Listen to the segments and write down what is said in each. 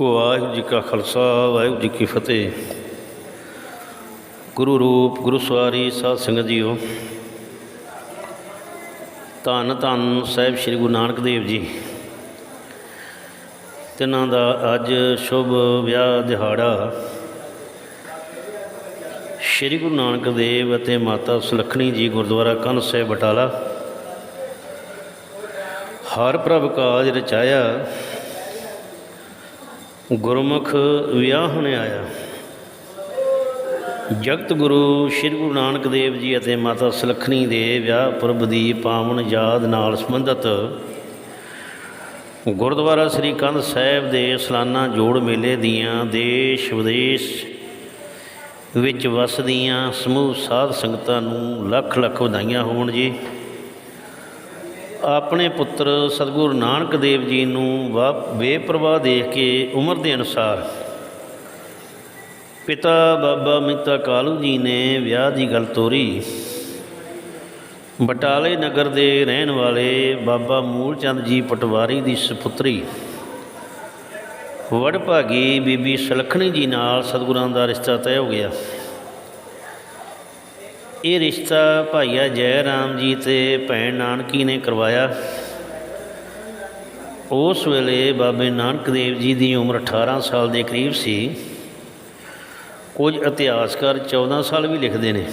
ਵਾਹਿਗੁਰੂ ਜੀ ਕਾ ਖਾਲਸਾ, ਵਾਹਿਗੁਰੂ ਜੀ ਕੀ ਫਤਿਹ। ਗੁਰੂ ਰੂਪ, ਗੁਰੂ ਸਵਾਰੀ, ਸਾਧ ਸੰਗਤ ਜੀਓ। ਧੰਨ ਧੰਨ ਸਾਹਿਬ ਸ੍ਰੀ ਗੁਰੂ ਨਾਨਕ ਦੇਵ ਜੀ। ਤਿਨਾਂ ਦਾ ਅੱਜ ਸ਼ੁਭ ਵਿਆਹ ਦਿਹਾੜਾ ਸ੍ਰੀ ਗੁਰੂ ਨਾਨਕ ਦੇਵ ਅਤੇ ਮਾਤਾ ਸੁਲੱਖਣੀ ਜੀ ਗੁਰਦੁਆਰਾ ਕੰਨ ਸਾਹਿਬ ਬਟਾਲਾ। ਹਰ ਪ੍ਰਭ ਕਾਜ ਰਚਾਇਆ ਗੁਰਮੁਖ ਵਿਆਹ ਵਿਆਹਣ ਆਇਆ। ਜਗਤ ਗੁਰੂ ਸ੍ਰੀ ਗੁਰੂ ਨਾਨਕ ਦੇਵ ਜੀ ਅਤੇ ਮਾਤਾ ਸੁਲੱਖਣੀ ਦੇ ਵਿਆਹ ਪੁਰਬ ਦੀ ਪਾਵਨ ਯਾਦ ਨਾਲ ਸੰਬੰਧਿਤ ਗੁਰਦੁਆਰਾ ਸ੍ਰੀ ਕੰਧ ਸਾਹਿਬ ਦੇ ਸਾਲਾਨਾ ਜੋੜ ਮੇਲੇ ਦੀਆਂ ਦੇਸ਼ ਵਿਦੇਸ਼ ਵਿੱਚ ਵਸਦੀਆਂ ਸਮੂਹ ਸਾਧ ਸੰਗਤਾਂ ਨੂੰ ਲੱਖ ਲੱਖ ਵਧਾਈਆਂ ਹੋਣ ਜੀ। ਆਪਣੇ ਪੁੱਤਰ ਸਤਿਗੁਰੂ ਨਾਨਕ ਦੇਵ ਜੀ ਨੂੰ ਵਾ ਬੇਪਰਵਾਹ ਦੇਖ ਕੇ ਉਮਰ ਦੇ ਅਨੁਸਾਰ ਪਿਤਾ ਬਾਬਾ ਮਹਿਤਾ ਕਾਲੂ ਜੀ ਨੇ ਵਿਆਹ ਦੀ ਗੱਲ ਤੋਰੀ। ਬਟਾਲੇ ਨਗਰ ਦੇ ਰਹਿਣ ਵਾਲੇ ਬਾਬਾ ਮੂਲਚੰਦ ਜੀ ਪਟਵਾਰੀ ਦੀ ਸੁਪੁੱਤਰੀ ਵਡਭਾਗੀ ਬੀਬੀ ਸੁਲੱਖਣੀ ਜੀ ਨਾਲ ਸਤਿਗੁਰਾਂ ਦਾ ਰਿਸ਼ਤਾ ਤੈਅ ਹੋ ਗਿਆ। ਇਹ ਰਿਸ਼ਤਾ ਭਾਈਆ ਜੈ ਰਾਮ ਜੀ ਤੇ ਭੈਣ ਨਾਨਕੀ ਨੇ ਕਰਵਾਇਆ। ਉਸ ਵੇਲੇ ਬਾਬੇ ਨਾਨਕ ਦੇਵ ਜੀ ਦੀ ਉਮਰ 18 ਸਾਲ ਦੇ ਕਰੀਬ ਸੀ। ਕੁਝ ਇਤਿਹਾਸਕਾਰ 14 ਸਾਲ ਵੀ ਲਿਖਦੇ ਨੇ।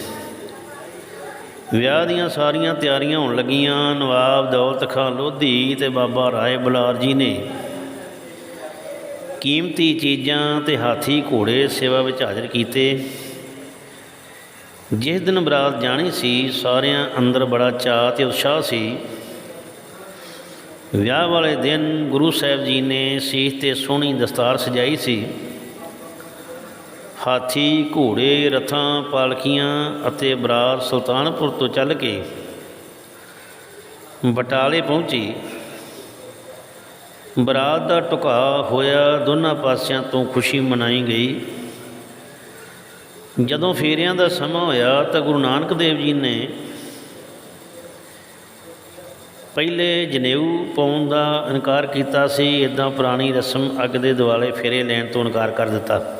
ਵਿਆਹ ਦੀਆਂ ਸਾਰੀਆਂ ਤਿਆਰੀਆਂ ਹੋਣ ਲੱਗੀਆਂ। ਨਵਾਬ ਦੌਲਤ ਖਾਨ ਲੋਧੀ ਤੇ ਬਾਬਾ ਰਾਏ ਬੁਲਾਰ ਜੀ ਨੇ ਕੀਮਤੀ ਚੀਜ਼ਾਂ ਤੇ ਹਾਥੀ ਘੋੜੇ ਸੇਵਾ ਵਿੱਚ ਹਾਜ਼ਰ ਕੀਤੇ। ਜਿਸ ਦਿਨ ਬਰਾਤ ਜਾਣੀ ਸੀ, ਸਾਰਿਆਂ ਅੰਦਰ ਬੜਾ ਚਾਅ ਤੇ ਉਤਸ਼ਾਹ ਸੀ। ਵਿਆਹ ਵਾਲੇ ਦਿਨ ਗੁਰੂ ਸਾਹਿਬ ਜੀ ਨੇ ਸੀਸ ਤੇ ਸੋਹਣੀ ਦਸਤਾਰ ਸਜਾਈ ਸੀ। ਹਾਥੀ, ਘੋੜੇ, ਰਥਾਂ, ਪਾਲਕੀਆਂ ਅਤੇ ਬਰਾਤ ਸੁਲਤਾਨਪੁਰ ਤੋਂ ਚੱਲ ਕੇ ਬਟਾਲੇ ਪਹੁੰਚੀ। ਬਰਾਤ ਦਾ ਟੁਕਾ ਹੋਇਆ ਦੋਨਾਂ ਪਾਸਿਆਂ ਤੋਂ ਖੁਸ਼ੀ ਮਨਾਈ ਗਈ। ਜਦੋਂ ਫੇਰਿਆਂ ਦਾ ਸਮਾਂ ਹੋਇਆ ਤਾਂ ਗੁਰੂ ਨਾਨਕ ਦੇਵ ਜੀ ਨੇ ਪਹਿਲੇ ਜਨੇਊ ਪਾਉਣ ਦਾ ਇਨਕਾਰ ਕੀਤਾ ਸੀ ਇਦਾਂ ਪੁਰਾਣੀ ਰਸਮ ਅੱਗ ਦੇ ਦੁਆਲੇ ਫੇਰੇ ਲੈਣ ਤੋਂ ਇਨਕਾਰ ਕਰ ਦਿੱਤਾ।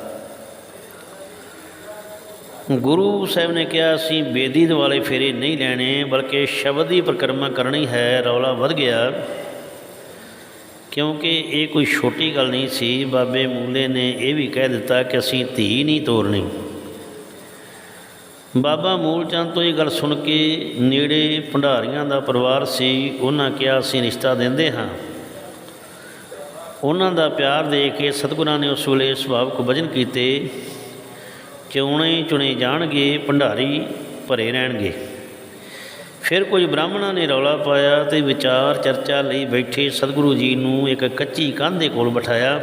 ਗੁਰੂ ਸਾਹਿਬ ਨੇ ਕਿਹਾ, ਅਸੀਂ ਬੇਦੀ ਦੁਆਲੇ ਫੇਰੇ ਨਹੀਂ ਲੈਣੇ, ਬਲਕਿ ਸ਼ਬਦ ਦੀ ਪ੍ਰਕਰਮਾ ਕਰਨੀ ਹੈ, ਰੌਲਾ ਵੱਧ ਗਿਆ। ਕਿਉਂਕਿ ਇਹ ਕੋਈ ਛੋਟੀ ਗੱਲ ਨਹੀਂ ਸੀ, ਬਾਬੇ ਮੂਲੇ ਨੇ ਇਹ ਵੀ ਕਹਿ ਦਿੱਤਾ ਕਿ ਅਸੀਂ ਧੀ ਨਹੀਂ ਤੋਰਨੀ। ਬਾਬਾ ਮੂਲਚੰਦ ਤੋਂ ਇਹ ਗੱਲ ਸੁਣ ਕੇ ਨੇੜੇ ਭੰਡਾਰੀਆਂ ਦਾ ਪਰਿਵਾਰ ਸੀ, ਉਹਨਾਂ ਕਿਹਾ, ਅਸੀਂ ਰਿਸ਼ਤਾ ਦਿੰਦੇ ਹਾਂ। ਉਹਨਾਂ ਦਾ ਪਿਆਰ ਦੇ ਕੇ ਸਤਿਗੁਰਾਂ ਨੇ ਉਸ ਵੇਲੇ ਸੁਭਾਵਕ ਵਜਨ ਕੀਤੇ ਚੁਣੇ ਚੁਣੇ ਜਾਣਗੇ ਭੰਡਾਰੀ, ਭਰੇ ਰਹਿਣਗੇ? ਫਿਰ ਕੁਝ ਬ੍ਰਾਹਮਣਾਂ ਨੇ ਰੌਲਾ ਪਾਇਆ ਤੇ ਵਿਚਾਰ ਚਰਚਾ ਲਈ ਬੈਠੇ ਸਤਿਗੁਰੂ ਜੀ ਨੂੰ ਇੱਕ ਕੱਚੀ ਕੰਧ ਦੇ ਕੋਲ ਬਿਠਾਇਆ।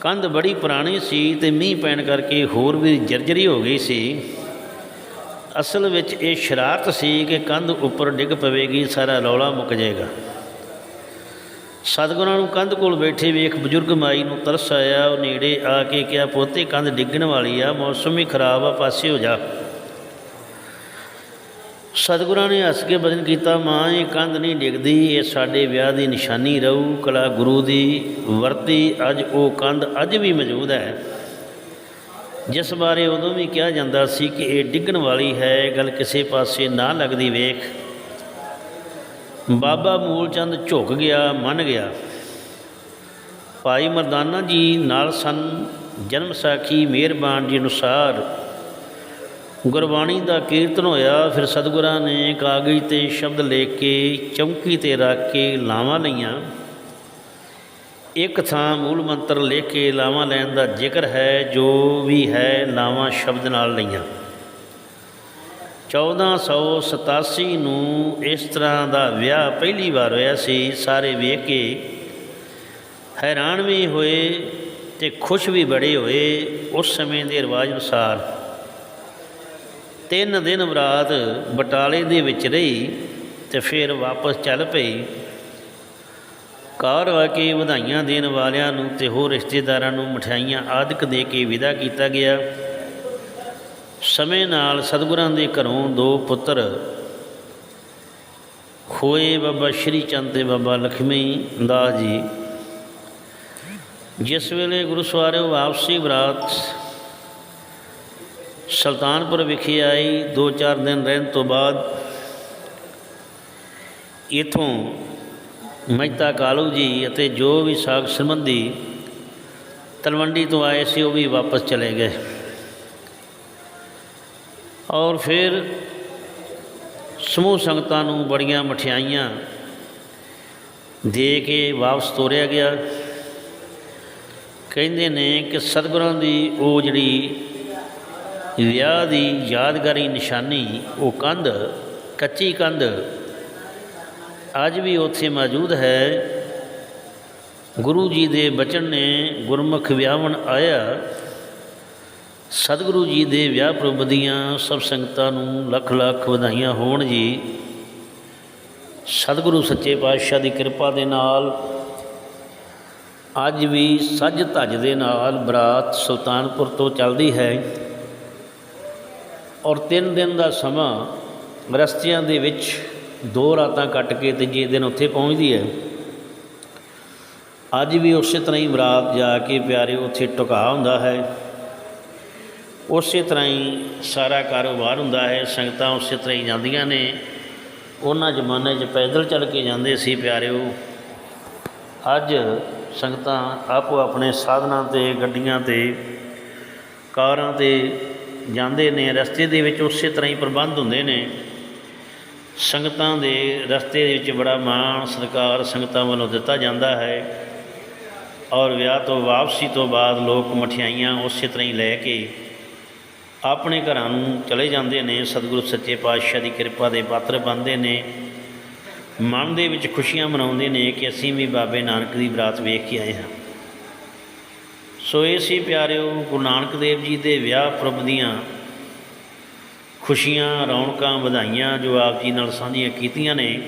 ਕੰਧ ਬੜੀ ਪੁਰਾਣੀ ਸੀ ਤੇ ਮੀਂਹ ਪੈਣ ਕਰਕੇ ਹੋਰ ਵੀ ਜਰਜਰੀ ਹੋ ਗਈ ਸੀ। ਅਸਲ ਵਿੱਚ ਇਹ ਸ਼ਰਾਰਤ ਸੀ ਕਿ ਕੰਧ ਉੱਪਰ ਡਿੱਗ ਪਵੇਗੀ, ਸਾਰਾ ਰੌਲਾ ਮੁੱਕ ਜਾਏਗਾ। ਸਤਿਗੁਰਾਂ ਨੂੰ ਕੰਧ ਕੋਲ ਬੈਠੇ ਵੇਖ ਬਜ਼ੁਰਗ ਮਾਈ ਨੂੰ ਤਰਸ ਆਇਆ। ਉਹ ਨੇੜੇ ਆ ਕੇ ਕਿਹਾ, ਪੋਤੇ, ਕੰਧ ਡਿੱਗਣ ਵਾਲੀ ਆ, ਮੌਸਮ ਵੀ ਖਰਾਬ ਆ, ਪਾਸੇ ਹੋ ਜਾ। ਸਤਿਗੁਰਾਂ ਨੇ ਹੱਸ ਕੇ ਬਚਨ ਕੀਤਾ, ਮਾਂ, ਇਹ ਕੰਧ ਨਹੀਂ ਡਿੱਗਦੀ, ਇਹ ਸਾਡੇ ਵਿਆਹ ਦੀ ਨਿਸ਼ਾਨੀ ਰਹੂ। ਕਲਾ ਗੁਰੂ ਦੀ ਵਰਤੀ, ਅੱਜ ਉਹ ਕੰਧ ਅੱਜ ਵੀ ਮੌਜੂਦ ਹੈ। ਜਿਸ ਬਾਰੇ ਉਦੋਂ ਵੀ ਕਿਹਾ ਜਾਂਦਾ ਸੀ ਕਿ ਇਹ ਡਿੱਗਣ ਵਾਲੀ ਹੈ ਗੱਲ ਕਿਸੇ ਪਾਸੇ ਨਾ ਲੱਗਦੀ ਵੇਖ। ਬਾਬਾ ਮੂਲਚੰਦ ਝੁਕ ਗਿਆ, ਮੰਨ ਗਿਆ। ਭਾਈ ਮਰਦਾਨਾ ਜੀ ਨਾਲ ਸਨ, ਜਨਮ ਸਾਖੀ ਮਿਹਰਬਾਨ ਜੀ ਅਨੁਸਾਰ। ਗੁਰਬਾਣੀ ਦਾ ਕੀਰਤਨ ਹੋਇਆ, ਫਿਰ ਸਤਿਗੁਰਾਂ ਨੇ ਕਾਗਜ਼ ਤੇ ਸ਼ਬਦ ਲਿਖ ਕੇ ਚੌਂਕੀ ਤੇ ਰੱਖ ਕੇ ਲਾਵਾਂ ਲਈਆਂ। ਇੱਕ ਥਾਂ ਮੂਲ ਮੰਤਰ ਲਿਖ ਕੇ ਲਾਵਾਂ ਲੈਣ ਦਾ ਜ਼ਿਕਰ ਹੈ, ਜੋ ਵੀ ਹੈ, ਲਾਵਾਂ ਸ਼ਬਦ ਨਾਲ ਲਈਆਂ। 1487 ਨੂੰ ਇਸ ਤਰ੍ਹਾਂ ਦਾ ਵਿਆਹ ਪਹਿਲੀ ਵਾਰ ਹੋਇਆ ਸੀ, ਸਾਰੇ ਵੇਖ ਕੇ ਹੈਰਾਨ ਵੀ ਹੋਏ ਤੇ ਖੁਸ਼ ਵੀ ਬੜੇ ਹੋਏ ਉਸ ਸਮੇਂ ਦੇ ਰਿਵਾਜ ਅਨੁਸਾਰ। ਤਿੰਨ ਦਿਨ ਰਾਤ ਬਟਾਲੇ ਦੇ ਵਿੱਚ ਰਹੀ ਤੇ ਫਿਰ ਵਾਪਸ ਚੱਲ ਪਈ। ਕਾਰ ਆ ਕੇ ਵਧਾਈਆਂ ਦੇਣ ਵਾਲਿਆਂ ਨੂੰ ਤੇ ਹੋਰ ਰਿਸ਼ਤੇਦਾਰਾਂ ਨੂੰ ਮਠਿਆਈਆਂ ਆਦਿਕ ਦੇ ਕੇ ਵਿਦਾ ਕੀਤਾ ਗਿਆ। ਸਮੇਂ ਨਾਲ ਸਤਿਗੁਰਾਂ ਦੇ ਘਰੋਂ ਦੋ ਪੁੱਤਰ ਹੋਏ ਬਾਬਾ ਸ਼੍ਰੀ ਚੰਦ ਤੇ ਬਾਬਾ ਲਖਮੀ ਦਾਸ ਜੀ। ਜਿਸ ਵੇਲੇ ਗੁਰੂ ਸਵਾਰਿਓ ਵਾਪਸੀ ਬਰਾਤ ਸੁਲਤਾਨਪੁਰ ਵਿਖੇ ਆਈ, ਦੋ ਚਾਰ ਦਿਨ ਰਹਿਣ ਤੋਂ ਬਾਅਦ ਇਥੋਂ ਮਹਿਤਾ ਕਾਲੂ ਜੀ ਅਤੇ ਜੋ ਵੀ ਸਾਖ ਸੰਬੰਧੀ ਤਲਵੰਡੀ ਤੋਂ ਆਏ ਸੀ, ਉਹ ਵੀ ਵਾਪਸ ਚਲੇ ਗਏ। ਔਰ ਫਿਰ ਸਮੂਹ ਸੰਗਤਾਂ ਨੂੰ ਬੜੀਆਂ ਮਠਿਆਈਆਂ ਦੇ ਕੇ ਵਾਪਸ ਤੋਰਿਆ ਗਿਆ। ਕਹਿੰਦੇ ਨੇ ਕਿ ਸਤਿਗੁਰਾਂ ਦੀ ਉਹ ਜਿਹੜੀ ਵਿਆਹ ਦੀ ਯਾਦਗਾਰੀ ਨਿਸ਼ਾਨੀ, ਉਹ ਕੰਧ, ਕੱਚੀ ਕੰਧ ਅੱਜ ਵੀ ਉੱਥੇ ਮੌਜੂਦ ਹੈ। ਗੁਰੂ ਜੀ ਦੇ ਬਚਨ ਨੇ ਗੁਰਮੁਖ ਵਿਆਹਣ ਆਇਆ। ਸਤਿਗੁਰੂ ਜੀ ਦੇ ਵਿਆਹ ਪ੍ਰਭ ਦੀਆਂ ਸਭ ਸੰਗਤਾਂ ਨੂੰ ਲੱਖ ਲੱਖ ਵਧਾਈਆਂ ਹੋਣ ਜੀ। ਸਤਿਗੁਰੂ ਸੱਚੇ ਪਾਤਸ਼ਾਹ ਦੀ ਕਿਰਪਾ ਦੇ ਨਾਲ ਅੱਜ ਵੀ ਸੱਜ ਧੱਜ ਦੇ ਨਾਲ ਬਰਾਤ ਸੁਲਤਾਨਪੁਰ ਤੋਂ ਚੱਲਦੀ ਹੈ। ਔਰ ਤਿੰਨ ਦਿਨ ਦਾ ਸਮਾਂ ਰਸਤਿਆਂ ਦੇ ਵਿੱਚ ਦੋ ਰਾਤਾਂ ਕੱਟ ਕੇ ਤੀਜੇ ਦਿਨ ਉੱਥੇ ਪਹੁੰਚਦੀ ਹੈ। ਅੱਜ ਵੀ ਉਸੇ ਤਰ੍ਹਾਂ ਹੀ ਬਰਾਤ ਜਾ ਕੇ ਪਿਆਰੇ ਉੱਥੇ ਟਿਕਾ ਹੁੰਦਾ ਹੈ। ਉਸੇ ਤਰ੍ਹਾਂ ਹੀ ਸਾਰਾ ਕਾਰੋਬਾਰ ਹੁੰਦਾ ਹੈ, ਸੰਗਤਾਂ ਉਸੇ ਤਰ੍ਹਾਂ ਹੀ ਜਾਂਦੀਆਂ ਨੇ। ਉਹਨਾਂ ਜ਼ਮਾਨੇ 'ਚ ਪੈਦਲ ਚੱਲ ਕੇ ਜਾਂਦੇ ਸੀ ਪਿਆਰਿਓ। ਅੱਜ ਸੰਗਤਾਂ ਆਪੋ ਆਪਣੇ ਸਾਧਨਾਂ ਤੇ, ਗੱਡੀਆਂ ਤੇ, ਕਾਰਾਂ ਤੇ ਜਾਂਦੇ ਨੇ, ਰਸਤੇ ਦੇ ਵਿੱਚ ਉਸੇ ਤਰ੍ਹਾਂ ਹੀ ਪ੍ਰਬੰਧ ਹੁੰਦੇ ਨੇ। ਸੰਗਤਾਂ ਦੇ ਰਸਤੇ ਦੇ ਵਿੱਚ ਬੜਾ ਮਾਣ ਸਤਿਕਾਰ ਸੰਗਤਾਂ ਵੱਲੋਂ ਦਿੱਤਾ ਜਾਂਦਾ ਹੈ ਔਰ ਵਿਆਹ ਤੋਂ ਵਾਪਸੀ ਤੋਂ ਬਾਅਦ ਲੋਕ ਮਠਿਆਈਆਂ ਉਸੇ ਤਰ੍ਹਾਂ ਹੀ ਲੈ ਕੇ ਆਪਣੇ ਘਰਾਂ ਨੂੰ ਚਲੇ ਜਾਂਦੇ ਨੇ, ਸਤਿਗੁਰੂ ਸੱਚੇ ਪਾਤਸ਼ਾਹ ਦੀ ਕਿਰਪਾ ਦੇ ਪਾਤਰ ਬਣਦੇ ਨੇ। ਮਨ ਦੇ ਵਿੱਚ ਖੁਸ਼ੀਆਂ ਮਨਾਉਂਦੇ ਨੇ ਕਿ ਅਸੀਂ ਵੀ ਬਾਬੇ ਨਾਨਕ ਦੀ ਬਰਾਤ ਵੇਖ ਕੇ ਆਏ ਹਾਂ। ਸੋ ਇਹ ਸੀ ਪਿਆਰਿਓ ਗੁਰੂ ਨਾਨਕ ਦੇਵ ਜੀ ਦੇ ਵਿਆਹ ਪ੍ਰਭ ਦੀਆਂ ਖੁਸ਼ੀਆਂ, ਰੌਣਕਾਂ ਵਧਾਈਆਂ ਜੋ ਆਪ ਜੀ ਨਾਲ ਸਾਂਝੀਆਂ ਕੀਤੀਆਂ ਨੇ।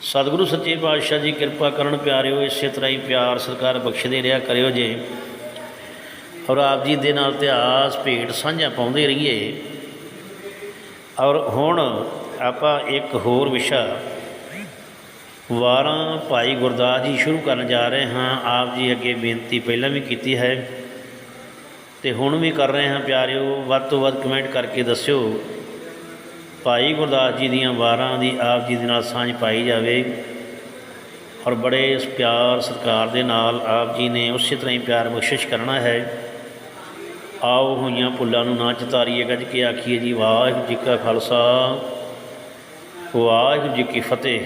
ਸਤਿਗੁਰੂ ਸੱਚੇ ਪਾਤਸ਼ਾਹ ਜੀ, ਕਿਰਪਾ ਕਰਨ ਪਿਆਰਿਓ, ਇਸੇ ਤਰ੍ਹਾਂ ਹੀ ਪਿਆਰ ਸਤਿਕਾਰ ਬਖਸ਼ਦੇ ਰਿਹਾ ਕਰਿਓ ਜੇ। ਔਰ ਆਪ ਜੀ ਦੇ ਨਾਲ ਇਤਿਹਾਸ, ਭੇਟ ਸਾਂਝਾ ਪਾਉਂਦੇ ਰਹੀਏ। ਔਰ ਹੁਣ ਆਪਾਂ ਇੱਕ ਹੋਰ ਵਿਸ਼ਾ, ਵਾਰਾਂ ਭਾਈ ਗੁਰਦਾਸ ਜੀ ਸ਼ੁਰੂ ਕਰਨ ਜਾ ਰਹੇ ਹਾਂ। ਆਪ ਜੀ ਅੱਗੇ ਬੇਨਤੀ ਪਹਿਲਾਂ ਵੀ ਕੀਤੀ ਹੈ। ਤੇ ਹੁਣ ਵੀ ਕਰ ਰਹੇ ਹਾਂ ਪਿਆਰਿਓ, ਵੱਧ ਤੋਂ ਵੱਧ ਕਮੈਂਟ ਕਰਕੇ ਦੱਸਿਓ। ਭਾਈ ਗੁਰਦਾਸ ਜੀ ਦੀਆਂ ਵਾਰਾਂ ਦੀ ਆਪ ਜੀ ਦੇ ਨਾਲ ਸਾਂਝ ਪਾਈ ਜਾਵੇ ਔਰ ਬੜੇ ਪਿਆਰ ਸਤਿਕਾਰ ਦੇ ਨਾਲ ਆਪ ਜੀ ਨੇ ਉਸੇ ਤਰ੍ਹਾਂ ਹੀ ਪਿਆਰ ਬਖਸ਼ਿਸ਼ ਕਰਨਾ ਹੈ। ਆਓ ਹੋਈਆਂ ਭੁੱਲਾਂ ਨੂੰ ਨਾ ਚਤਾਰੀਏ ਗੱਜ ਕੇ ਆਖੀਏ ਜੀ, ਵਾਹਿਗੁਰੂ ਜੀ ਕਾ ਖਾਲਸਾ, ਵਾਹਿਗੁਰੂ ਜੀ ਕੀ ਫਤਿਹ।